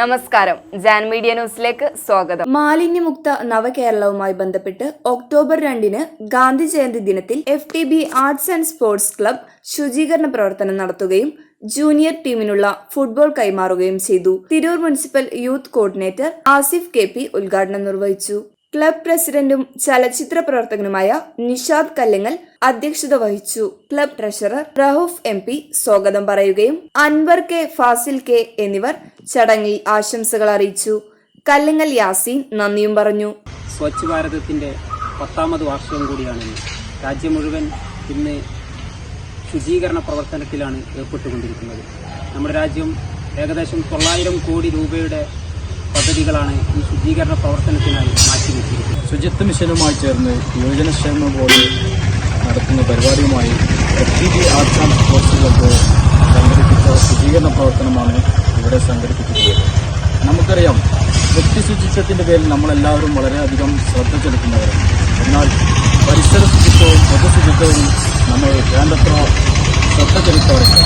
നമസ്കാരം. ജാൻ മീഡിയ ന്യൂസിലേക്ക് സ്വാഗതം. മാലിന്യമുക്ത നവകേരളവുമായി ബന്ധപ്പെട്ട് ഒക്ടോബർ രണ്ടിന് ഗാന്ധി ജയന്തി ദിനത്തിൽ F T B arts and sports club ശുചീകരണ പ്രവർത്തനം നടത്തുകയും ജൂനിയർ ടീമിനുള്ള ഫുട്ബോൾ കൈമാറുകയും ചെയ്തു. Tirur municipal youth coordinator Asif K ഉദ്ഘാടനം നിർവഹിച്ചു. ക്ലബ് പ്രസിഡന്റും ചലച്ചിത്ര പ്രവർത്തകനുമായ നിഷാദ് കല്ലിങ്ങൽ അധ്യക്ഷത വഹിച്ചു. Club treasurer Rahoof M P സ്വാഗതം പറയുകയും അൻവർ കെ ഫാസിൽ കെ എന്നിവർ ചടങ്ങിൽ ആശംസകൾ അറിയിച്ചു. കല്ലിങ്ങൽ യാസീൻ നന്ദിയും പറഞ്ഞു. സ്വച്ഛ് ഭാരതത്തിന്റെ പത്താമത് വാർഷികം കൂടിയാണ് രാജ്യം മുഴുവൻ ഇന്ന് ശുചീകരണ പ്രവർത്തനത്തിലാണ് ഏർപ്പെട്ടുകൊണ്ടിരിക്കുന്നത്. നമ്മുടെ രാജ്യം ഏകദേശം തൊള്ളായിരം കോടി രൂപയുടെ പദ്ധതികളാണ് ഈ ശുദ്ധീകരണ പ്രവർത്തനത്തിനായി മാറ്റിവെച്ചിരിക്കുന്നത്. ശുചിത്വ മിഷനുമായി ചേർന്ന് യുവജനക്ഷേമ ബോർഡ് നടത്തുന്ന പരിപാടിയുമായി G arts and sports club സംഘടിപ്പിച്ച ശുചീകരണ പ്രവർത്തനമാണ് ഇവിടെ സംഘടിപ്പിച്ചിട്ടുള്ളത് നമുക്കറിയാം വ്യക്തി ശുചിത്വത്തിന്റെ പേരിൽ നമ്മളെല്ലാവരും വളരെയധികം ശ്രദ്ധ ചെലുത്തുന്നവരാണ് എന്നാൽ പരിസര ശുചിത്വവും പൊതുശുചിത്വവും നമ്മൾ വേണ്ടത്ര ശ്രദ്ധ ചെലുത്താറില്ല.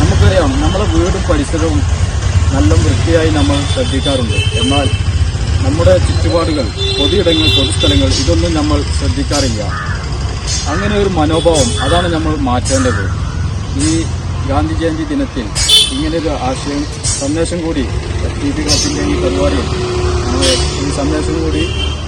നമുക്കറിയാം നമ്മുടെ വീടും പരിസരവും നല്ല വൃത്തിയായി നമ്മൾ ശ്രദ്ധിക്കാറുണ്ട്. എന്നാൽ നമ്മുടെ ചുറ്റുപാടുകൾ പൊതുയിടങ്ങൾ പൊതുസ്ഥലങ്ങൾ ഇതൊന്നും നമ്മൾ ശ്രദ്ധിക്കാറില്ല. അങ്ങനെ ഒരു മനോഭാവം അതാണ് നമ്മൾ മാറ്റേണ്ടത്. ഈ ഗാന്ധി ജയന്തി ദിനത്തിൽ ഇങ്ങനൊരു ആശയം സന്ദേശം കൂടി ക്ലബിന്റെ ഈ പരിപാടിയിൽ ഈ സന്ദേശം കൂടി